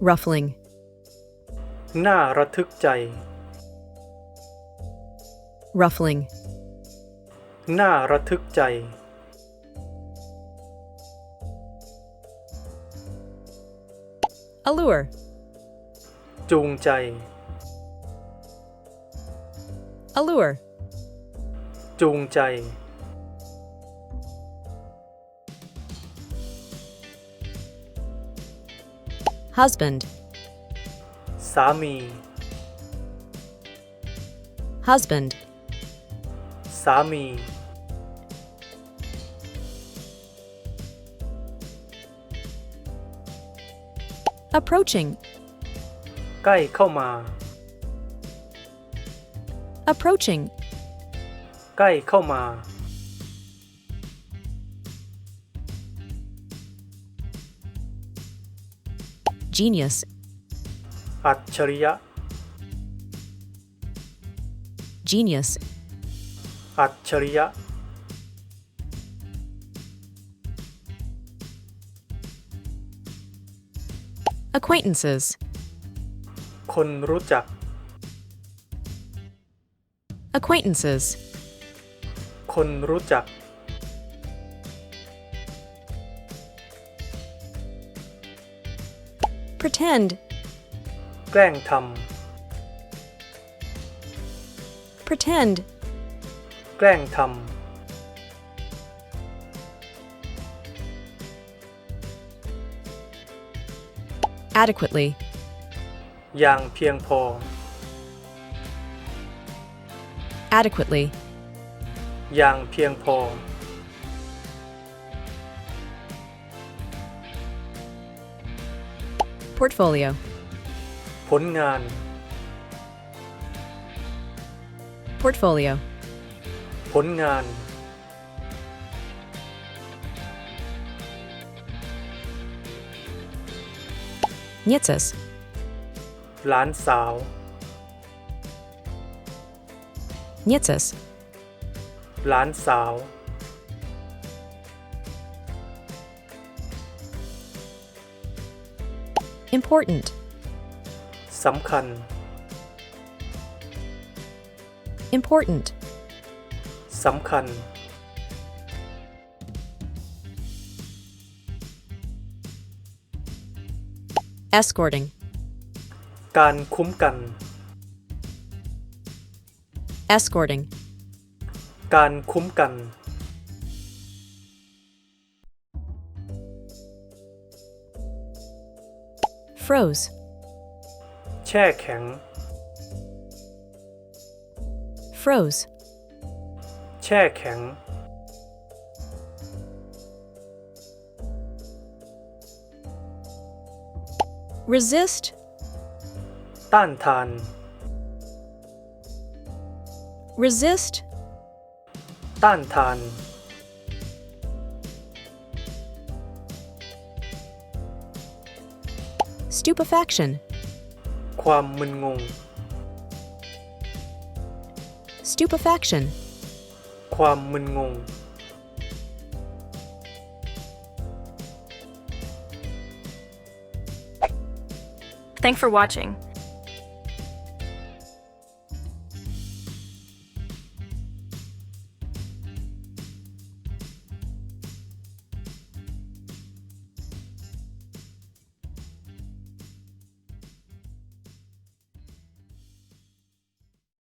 ruffling, น่าระทึกใจ ruffling, น่าระทึกใจ allure, จูงใจ allure, จูงใจ husband, สามี husband, สามี approaching, ใกล้เข้ามา approaching, ใกล้เข้ามา genius, อัจฉริยะ genius, อัจฉริยะ acquaintances, คนรู้จัก acquaintances, คนรู้จัก pretend, แกล้งท pretend, ำ แกล้งท adequately, ำ อย่างเพียงพอ adequately, อย่างเพียงพอ portfolio, ผลงาน portfolio, ผลงาน nieces, หลานสาว nieces, หลานสาว important, สำคัญ important, สำคัญ escorting, การคุ้มกัน escorting, การคุ้มกัน froze. Checking. Froze. Checking. Resist. 蛋疼。Resist. 蛋疼。stupefaction, ความมึนงง stupefaction, ความมึนงง Thanks for watching.